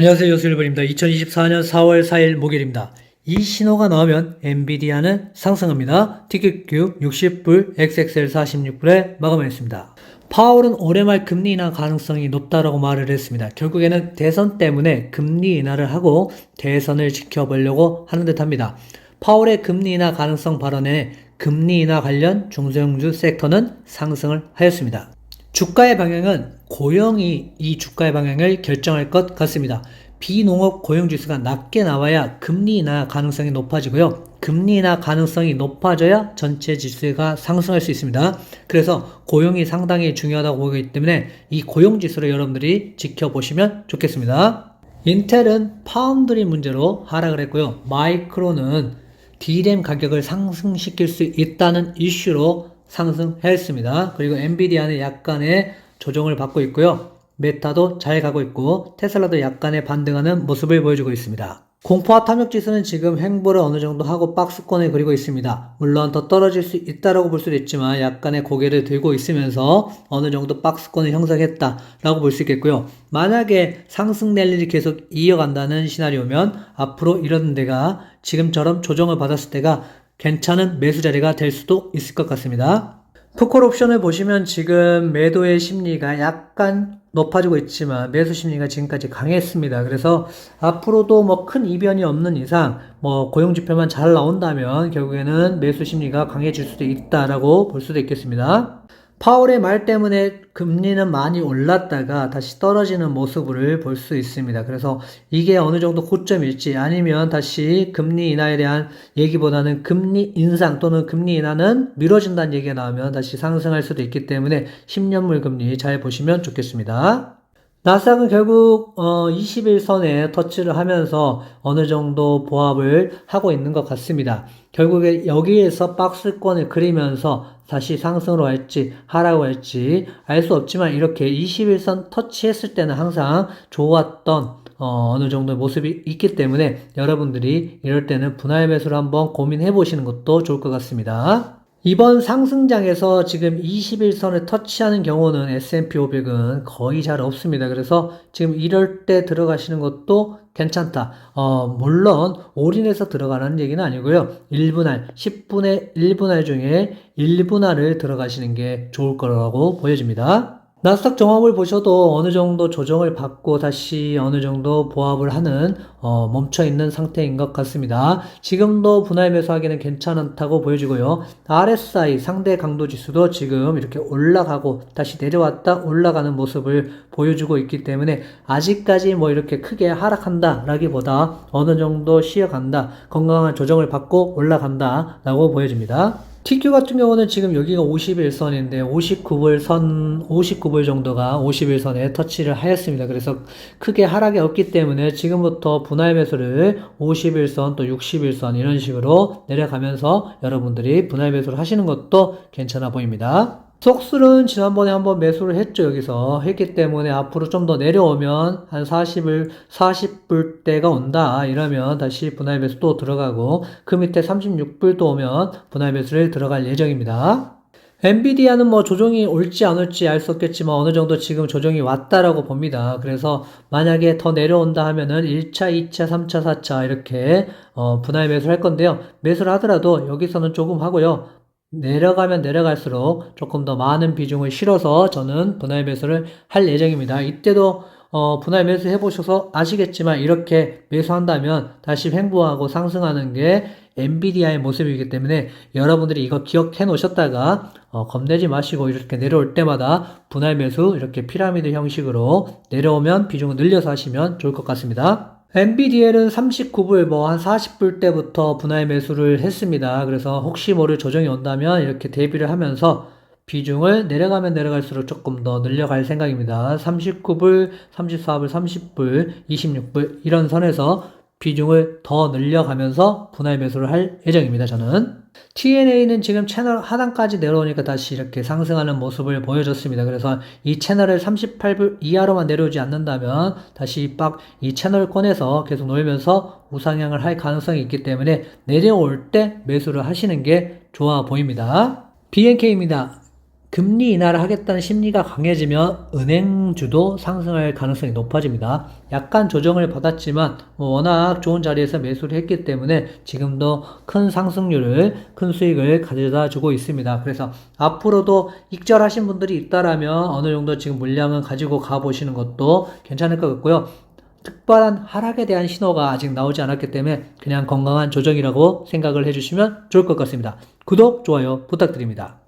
안녕하세요. 요술일본입니다. 2024년 4월 4일 목요일입니다. 이 신호가 나오면 엔비디아는 상승합니다. TQQ 60불, XXL 46불에 마감했습니다. 파월은 올해 말 금리 인하 가능성이 높다라고 말을 했습니다. 결국에는 대선 때문에 금리 인하를 하고 대선을 지켜보려고 하는 듯 합니다. 파월의 금리 인하 가능성 발언에 금리 인하 관련 중소형주 섹터는 상승을 하였습니다. 주가의 방향은 고용이 이 주가의 방향을 결정할 것 같습니다. 비농업 고용지수가 낮게 나와야 금리 인하 가능성이 높아지고요. 금리 인하 가능성이 높아져야 전체 지수가 상승할 수 있습니다. 그래서 고용이 상당히 중요하다고 보기 때문에 이 고용지수를 여러분들이 지켜보시면 좋겠습니다. 인텔은 파운드리 문제로 하락을 했고요. 마이크로는 D램 가격을 상승시킬 수 있다는 이슈로 상승했습니다. 그리고 엔비디아는 약간의 조정을 받고 있고요. 메타도 잘 가고 있고 테슬라도 약간의 반등하는 모습을 보여주고 있습니다. 공포와 탐욕 지수는 지금 횡보를 어느 정도 하고 박스권을 그리고 있습니다. 물론 더 떨어질 수 있다라고 볼 수도 있지만 약간의 고개를 들고 있으면서 어느 정도 박스권을 형성했다라고 볼 수 있겠고요. 만약에 상승 랠리를 계속 이어간다는 시나리오면 앞으로 이런 데가 지금처럼 조정을 받았을 때가 괜찮은 매수 자리가 될 수도 있을 것 같습니다. 푸콜 옵션을 보시면 지금 매도의 심리가 약간 높아지고 있지만 매수 심리가 지금까지 강했습니다. 그래서 앞으로도 뭐 큰 이변이 없는 이상 뭐 고용 지표만 잘 나온다면 결국에는 매수 심리가 강해질 수도 있다라고 볼 수도 있겠습니다. 파월의 말 때문에 금리는 많이 올랐다가 다시 떨어지는 모습을 볼 수 있습니다. 그래서 이게 어느 정도 고점일지 아니면 다시 금리 인하에 대한 얘기보다는 금리 인상 또는 금리 인하는 미뤄진다는 얘기가 나오면 다시 상승할 수도 있기 때문에 10년물 금리 잘 보시면 좋겠습니다. 나스닥은 결국 어 21선에 터치를 하면서 어느 정도 보합을 하고 있는 것 같습니다. 결국에 여기에서 박스권을 그리면서 다시 상승으로 할지 하라고 할지 알 수 없지만 이렇게 21선 터치했을 때는 항상 좋았던 어, 어느 정도의 모습이 있기 때문에 여러분들이 이럴 때는 분할 매수를 한번 고민해 보시는 것도 좋을 것 같습니다. 이번 상승장에서 지금 21선을 터치하는 경우는 S&P 500은 거의 잘 없습니다. 그래서 지금 이럴 때 들어가시는 것도 괜찮다. 어, 물론 올인해서 들어가라는 얘기는 아니고요. 1분할, 10분의 1분할 중에 1분할을 들어가시는 게 좋을 거라고 보여집니다. 나스닥 종합을 보셔도 어느 정도 조정을 받고 다시 어느 정도 보합을 하는 어, 멈춰 있는 상태인 것 같습니다. 지금도 분할 매수하기는 괜찮다고 보여지고요. RSI 상대 강도 지수도 지금 이렇게 올라가고 다시 내려왔다 올라가는 모습을 보여주고 있기 때문에 아직까지 뭐 이렇게 크게 하락한다라기보다 어느 정도 쉬어간다 건강한 조정을 받고 올라간다라고 보여집니다. TQ 같은 경우는 지금 여기가 51선인데 59불 선 59불 정도가 51선에 터치를 하였습니다. 그래서 크게 하락이 없기 때문에 지금부터 분할 매수를 51선 또 61선 이런 식으로 내려가면서 여러분들이 분할 매수를 하시는 것도 괜찮아 보입니다. 속술은 지난번에 한번 매수를 했죠, 여기서. 했기 때문에 앞으로 좀 더 내려오면 한 40을, 40불대가 온다. 이러면 다시 분할 매수 또 들어가고, 그 밑에 36불도 오면 분할 매수를 들어갈 예정입니다. 엔비디아는 뭐 조정이 올지 안 올지 알 수 없겠지만 어느 정도 지금 조정이 왔다라고 봅니다. 그래서 만약에 더 내려온다 하면은 1차, 2차, 3차, 4차 이렇게 어, 분할 매수를 할 건데요. 매수를 하더라도 여기서는 조금 하고요. 내려가면 내려갈수록 조금 더 많은 비중을 실어서 저는 분할 매수를 할 예정입니다. 이때도 어, 분할 매수 해보셔서 아시겠지만 이렇게 매수한다면 다시 횡보하고 상승하는 게 엔비디아의 모습이기 때문에 여러분들이 이거 기억해 놓으셨다가 어, 겁내지 마시고 이렇게 내려올 때마다 분할 매수 이렇게 피라미드 형식으로 내려오면 비중을 늘려서 하시면 좋을 것 같습니다. NBDL은 39불, 뭐 한 40불 때부터 분할 매수를 했습니다. 그래서 혹시 모를 조정이 온다면 이렇게 대비를 하면서 비중을 내려가면 내려갈수록 조금 더 늘려갈 생각입니다. 39불, 34불, 30불, 26불 이런 선에서 비중을 더 늘려가면서 분할 매수를 할 예정입니다. 저는. TNA는 지금 채널 하단까지 내려오니까 다시 이렇게 상승하는 모습을 보여줬습니다. 그래서 이 채널을 38불 이하로만 내려오지 않는다면 다시 빡 이 채널 권에서 계속 놀면서 우상향을 할 가능성이 있기 때문에 내려올 때 매수를 하시는 게 좋아 보입니다. BNK입니다. 금리 인하를 하겠다는 심리가 강해지면 은행주도 상승할 가능성이 높아집니다. 약간 조정을 받았지만 뭐 워낙 좋은 자리에서 매수를 했기 때문에 지금도 큰 상승률을 큰 수익을 가져다 주고 있습니다. 그래서 앞으로도 익절하신 분들이 있다라면 어느 정도 지금 물량은 가지고 가 보시는 것도 괜찮을 것 같고요. 특별한 하락에 대한 신호가 아직 나오지 않았기 때문에 그냥 건강한 조정이라고 생각을 해주시면 좋을 것 같습니다. 구독, 좋아요 부탁드립니다.